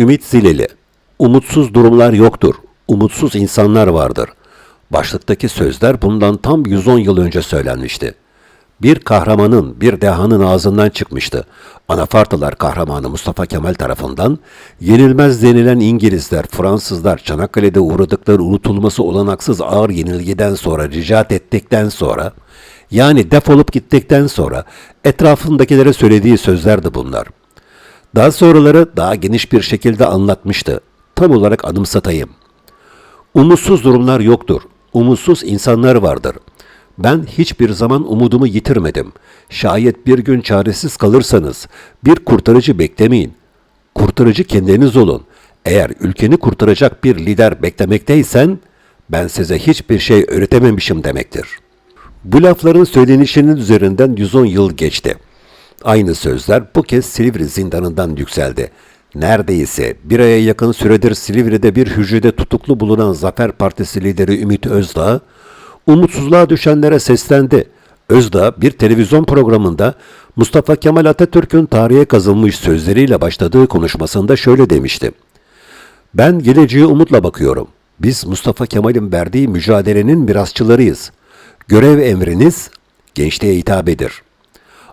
Ümit Zileli Umutsuz durumlar yoktur. Umutsuz insanlar vardır. Başlıktaki sözler bundan tam 110 yıl önce söylenmişti. Bir kahramanın, bir dehanın ağzından çıkmıştı. Anafartalar kahramanı Mustafa Kemal tarafından yenilmez denilen İngilizler, Fransızlar Çanakkale'de uğradıkları unutulması olanaksız ağır yenilgiden sonra ricat ettikten sonra yani defolup gittikten sonra etrafındakilere söylediği sözlerdi bunlar. Daha sonraları daha geniş bir şekilde anlatmıştı. Tam olarak anımsatayım. Umutsuz durumlar yoktur. Umutsuz insanlar vardır. Ben hiçbir zaman umudumu yitirmedim. Şayet bir gün çaresiz kalırsanız bir kurtarıcı beklemeyin. Kurtarıcı kendiniz olun. Eğer ülkeni kurtaracak bir lider beklemekteysen ben size hiçbir şey öğretememişim demektir. Bu lafların söylenişinin üzerinden 110 yıl geçti. Aynı sözler bu kez Silivri zindanından yükseldi. Neredeyse bir aya yakın süredir Silivri'de bir hücrede tutuklu bulunan Zafer Partisi lideri Ümit Özdağ, umutsuzluğa düşenlere seslendi. Özdağ bir televizyon programında Mustafa Kemal Atatürk'ün tarihe kazınmış sözleriyle başladığı konuşmasında şöyle demişti. Ben geleceğe umutla bakıyorum. Biz Mustafa Kemal'in verdiği mücadelenin mirasçılarıyız. Görev emriniz gençliğe hitabedir.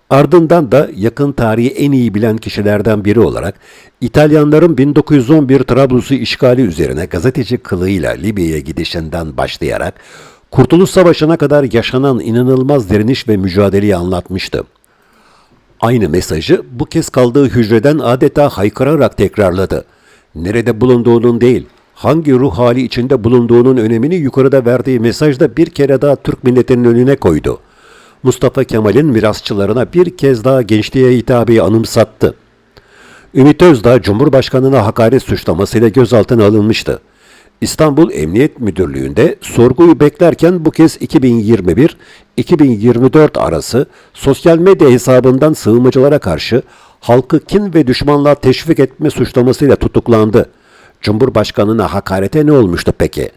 Ardından da yakın tarihi en iyi bilen kişilerden biri olarak İtalyanların 1911 Trablus'u işgali üzerine gazeteci kılığıyla Libya'ya gidişinden başlayarak Kurtuluş Savaşı'na kadar yaşanan inanılmaz direniş ve mücadeleyi anlatmıştı. Aynı mesajı bu kez kaldığı hücreden adeta haykırarak tekrarladı. Nerede bulunduğunun değil, hangi ruh hali içinde bulunduğunun önemini yukarıda verdiği mesajda bir kere daha Türk milletinin önüne koydu. Mustafa Kemal'in mirasçılarına bir kez daha gençliğe hitabı anımsattı. Ümit Özdağ Cumhurbaşkanı'na hakaret suçlamasıyla gözaltına alınmıştı. İstanbul Emniyet Müdürlüğü'nde sorguyu beklerken bu kez 2021-2024 arası sosyal medya hesabından sığınmacılara karşı halkı kin ve düşmanlığa teşvik etme suçlamasıyla tutuklandı. Cumhurbaşkanına hakarete ne olmuştu peki?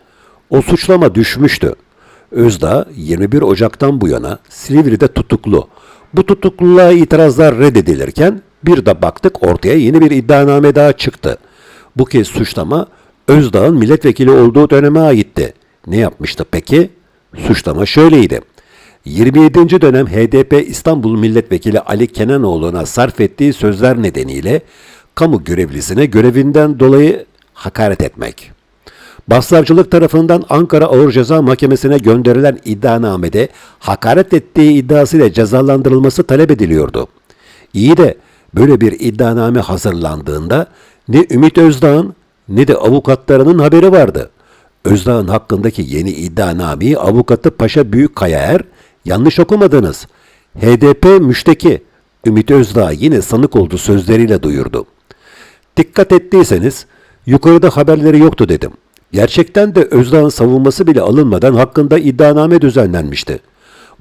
O suçlama düşmüştü. Özdağ 21 Ocak'tan bu yana Silivri'de tutuklu. Bu tutukluluğa itirazlar reddedilirken bir de baktık ortaya yeni bir iddianame daha çıktı. Bu kez suçlama Özdağ'ın milletvekili olduğu döneme aitti. Ne yapmıştı peki? Suçlama şöyleydi. 27. dönem HDP İstanbul Milletvekili Ali Kenanoğlu'na sarf ettiği sözler nedeniyle kamu görevlisine görevinden dolayı hakaret etmek. Başsavcılık tarafından Ankara Ağır Ceza Mahkemesi'ne gönderilen iddianamede hakaret ettiği iddiasıyla cezalandırılması talep ediliyordu. İyi de böyle bir iddianame hazırlandığında ne Ümit Özdağ'ın ne de avukatlarının haberi vardı. Özdağ'ın hakkındaki yeni iddianameyi avukatı Paşa Büyükkayaer yanlış okumadınız. HDP müşteki Ümit Özdağ yine sanık oldu sözleriyle duyurdu. Dikkat ettiyseniz yukarıda haberleri yoktu dedim. Gerçekten de Özdağ'ın savunması bile alınmadan hakkında iddianame düzenlenmişti.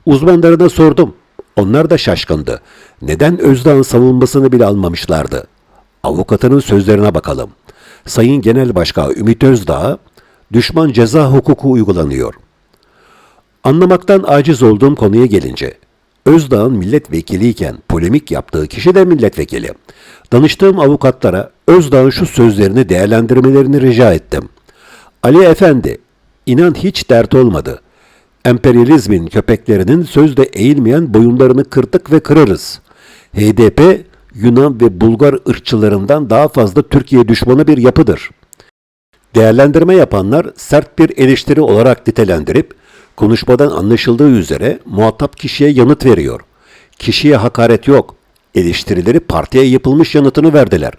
Uzmanlarına sordum. Onlar da şaşkındı. Neden Özdağ'ın savunmasını bile almamışlardı? Avukatının sözlerine bakalım. Sayın Genel Başkan Ümit Özdağ, düşman ceza hukuku uygulanıyor. Anlamaktan aciz olduğum konuya gelince, Özdağ'ın milletvekiliyken polemik yaptığı kişi de milletvekili. Danıştığım avukatlara Özdağ'ın şu sözlerini değerlendirmelerini rica ettim. Ali Efendi, inan hiç dert olmadı. Emperyalizmin köpeklerinin sözde eğilmeyen boyunlarını kırdık ve kırarız. HDP, Yunan ve Bulgar ırkçılarından daha fazla Türkiye düşmanı bir yapıdır. Değerlendirme yapanlar sert bir eleştiri olarak nitelendirip, konuşmadan anlaşıldığı üzere muhatap kişiye yanıt veriyor. Kişiye hakaret yok. Eleştirileri partiye yapılmış yanıtını verdiler.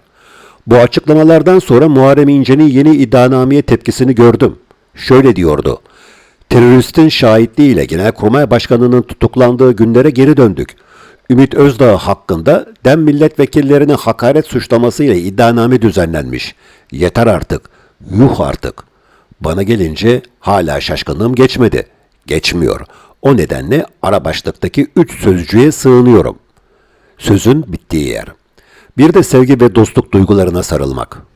Bu açıklamalardan sonra Muharrem İnce'nin yeni iddianameye tepkisini gördüm. Şöyle diyordu. Teröristin şahitliğiyle Genelkurmay Başkanı'nın tutuklandığı günlere geri döndük. Ümit Özdağ hakkında dem milletvekillerine hakaret suçlamasıyla iddianame düzenlenmiş. Yeter artık. Yuh artık. Bana gelince hala şaşkınlığım geçmedi. Geçmiyor. O nedenle ara başlıktaki üç sözcüğe sığınıyorum. Sözün bittiği yer. Bir de sevgi ve dostluk duygularına sarılmak.